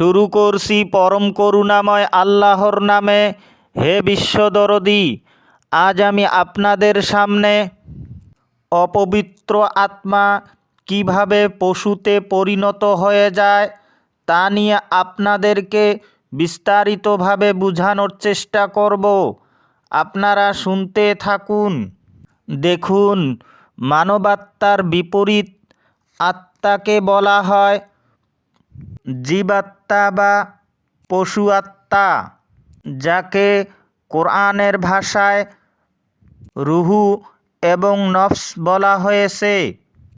শুরু করছি পরম করুণাময় আল্লাহর নামে। হে বিশ্বদরদি আজ আমি আপনাদের সামনে অপবিত্র আত্মা কীভাবে পশুতে পরিণত হয়ে যায় তা নিয়ে আপনাদেরকে বিস্তারিতভাবে বোঝানোর চেষ্টা করব। আপনারা শুনতে থাকুন। দেখুন, মানবাত্মার বিপরীত আত্মাকে বলা হয় জীবাত্মা বা পশু আত্মা, যাকে কোরআনের ভাষায় রুহু এবং নফস বলা হয়েছে,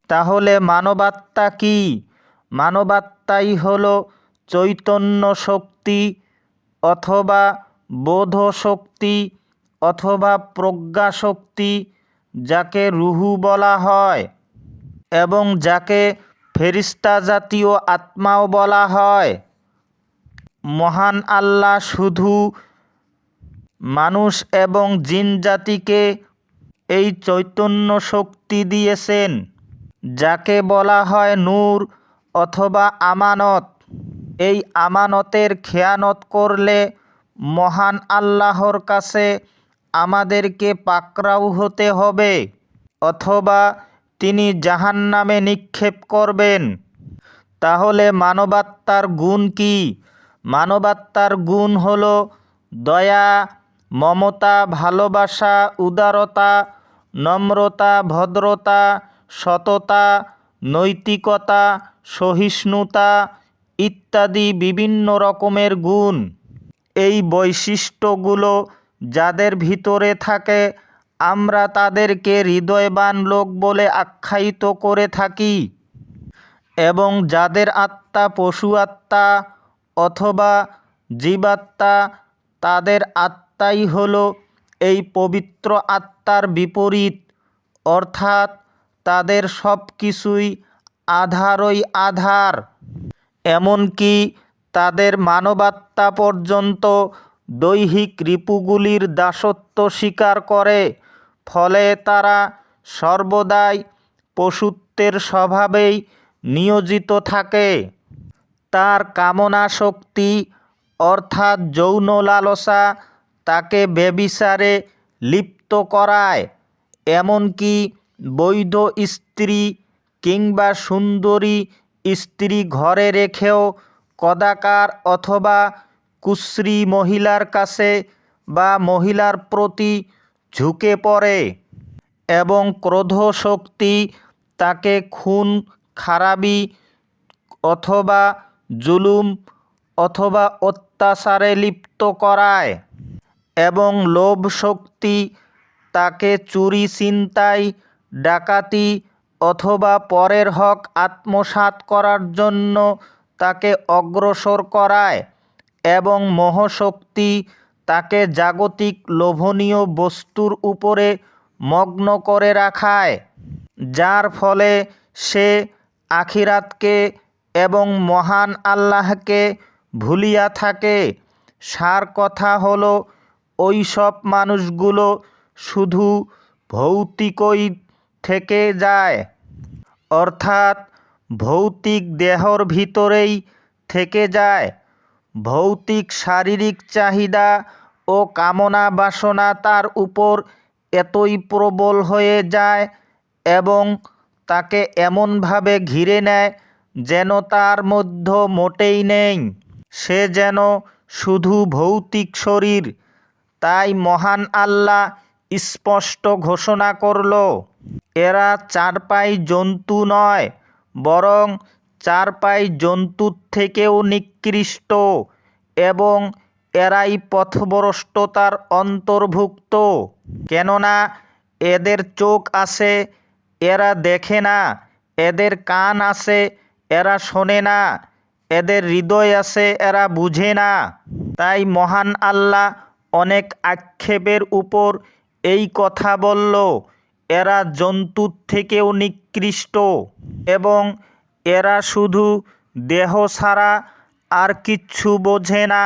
তাহলে মানবাত্মা কি? মানবাত্মাই হল চৈতন্য শক্তি অথবা বোধ শক্তি অথবা প্রজ্ঞা শক্তি, যাকে রুহু বলা হয় এবং যাকে ফেরিস্তা জাতীয় আত্মাও বলা হয়। মহান আল্লাহ শুধু মানুষ এবং জিন জাতিকে এই চৈতন্য শক্তি দিয়েছেন, যাকে বলা হয় নূর অথবা আমানত। এই আমানতের খেয়ানত করলে মহান আল্লাহর কাছে আমাদেরকে পাকড়াও হতে হবে অথবা তিনি জাহান্নামে নিক্ষেপ করবেন। তাহলে মানবাত্মার গুণ কি? মানবাত্মার গুণ হলো দয়া, মমতা, ভালোবাসা, উদারতা, নম্রতা, ভদ্রতা, সততা, নৈতিকতা, সহিষ্ণুতা ইত্যাদি বিভিন্ন রকমের গুণ। এই বৈশিষ্ট্যগুলো যাদের ভিতরে থাকে আমরা তাদেরকে হৃদয়বান লোক বলে আখ্যায়িত করে থাকি। এবং যাদের আত্মা পশু আত্মা অথবা জীবাত্মা, তাদের আত্মাই হলো এই পবিত্র আত্মার বিপরীত। অর্থাৎ তাদের সব কিছুই আধারই আধার। এমনকি তাদের মানবাত্মা পর্যন্ত দৈহিক রিপুগুলির দাসত্ব স্বীকার করে। ফলে তারা সর্বদাই পশুত্বের স্বভাবেই নিয়োজিত থাকে। তার কামনা শক্তি অর্থাৎ যৌন লালসা, তাকে বেবিচারে লিপ্ত করায়। এমনকি বৈধ স্ত্রী কিংবা সুন্দরী স্ত্রী ঘরে রেখেও কদাকার অথবা কুশ্রী মহিলার কাছে বা মহিলার প্রতি ঝুঁকে পড়ে এবং ক্রোধ শক্তি তাকে খুন, খারাপি অথবা জুলুম অথবা অত্যাচারে লিপ্ত করায় এবং লোভ শক্তি তাকে চুরি, ছিনতাই, ডাকাতি অথবা পরের হক আত্মসাৎ করার জন্য তাকে অগ্রসর করায় এবং মোহশক্তি তাকে জাগতিক লোভনীয় বস্তুর উপরে মগ্ন করে রাখায়, যার ফলে সে আখিরাতকে এবং মহান আল্লাহকে ভুলিয়া থাকে। সার কথা হলো ওই সব মানুষগুলো শুধু ভৌতিকই থেকে যায়, অর্থাৎ ভৌতিক দেহর ভিতরেই থেকে যায়। ভৌতিক শারীরিক চাহিদা ও কামনা বাসনা তার উপর এতই প্রবল হয়ে যায় এবং তাকে এমনভাবে ঘিরে নেয় যেন তার মধ্য মোটেই নেই। সে যেন শুধু ভৌতিক শরীর, তাই মহান আল্লাহ স্পষ্ট ঘোষণা করল, এরা চারপাই জন্তু নয়, বরং চারপাই জন্তুর থেকেও নিকৃষ্ট এবং এরাই পথভ্রষ্টতার অন্তর্ভুক্ত। কেননা, এদের চোখ আছে, এরা দেখে না, এদের কান আছে, এরা শোনে না, এদের হৃদয় আছে, এরা বুঝে না। তাই মহান আল্লাহ অনেক আক্ষেপের উপর এই কথা বলল, এরা জন্তুর থেকেও নিকৃষ্ট এবং এরা শুধু দেহ ছাড়া আর কিচ্ছু বোঝে না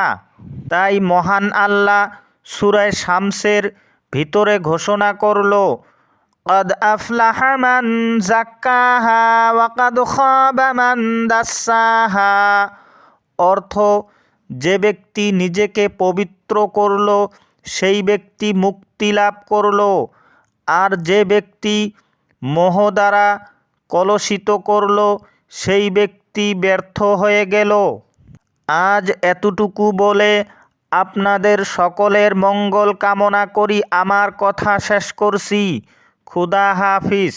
তাই মহান আল্লাহ সুরায় শামসের ভিতরে ঘোষণা করল قد أفلح من زكاها وقد خاب من دساها অর্থ যে ব্যক্তি নিজেকে পবিত্র করল সেই ব্যক্তি মুক্তি লাভ করল আর যে ব্যক্তি মোহ দ্বারা কলুষিত করল সেই ব্যক্তি ব্যর্থ হয়ে গেল। আজ এতটুকু বলে আপনাদের সকলের মঙ্গল কামনা করি। আমার কথা শেষ করছি। খুদা হাফিজ।